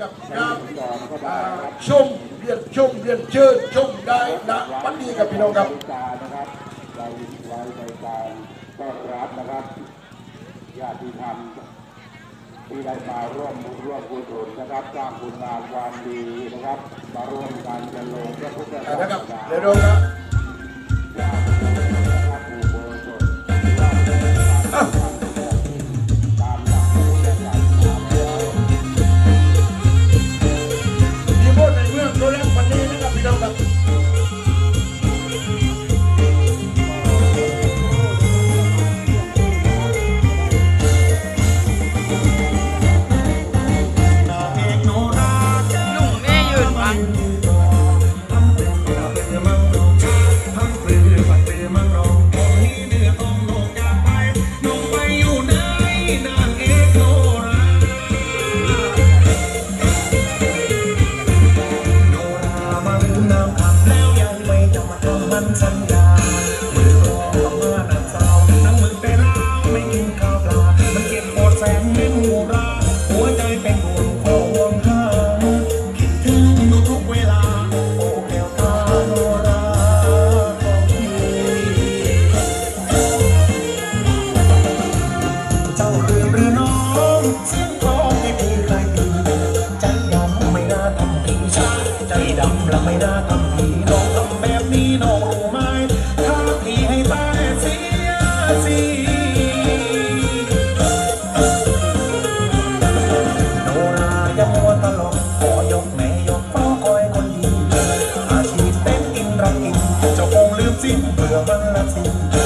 กับการชมเรียนชมเรียนเชิญชมได้นะวันนี้กับพี่น้องครับเร่ว้การต้อนรับนะครับญาติธรรมที่ได้มาร่วมร่วมกุศลนะครับสร้างคุณงามความดีนะครับ มาร่วมกันเจริญพระพุทธศาสนาะครับเดี๋ยวดูครับ อบังละสิ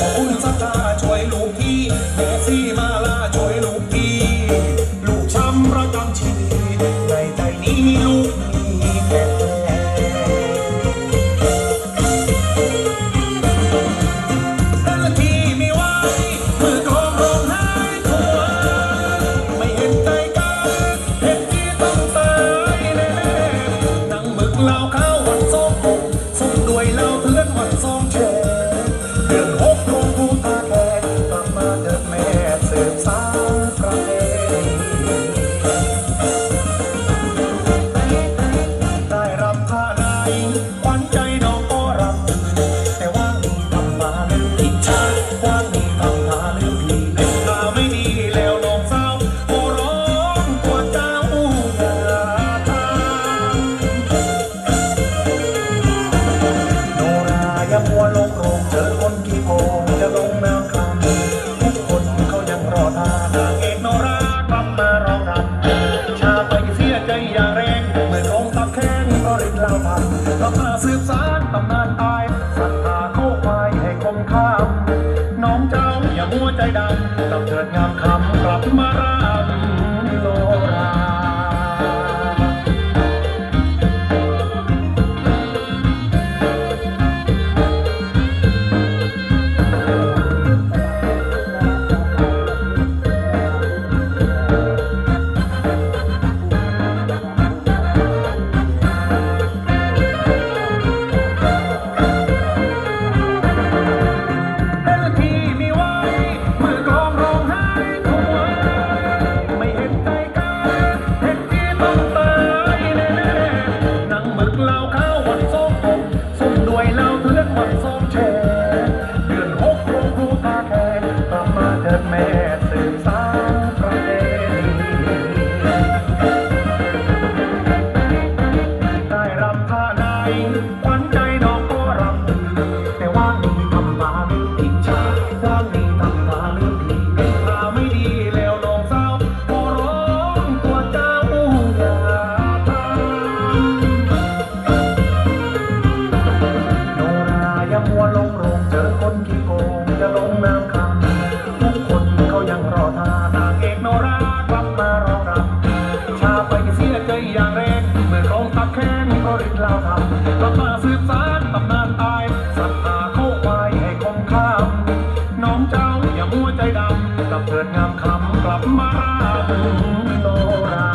ดำกับเกิดงามคำกลับมาราบุโนรา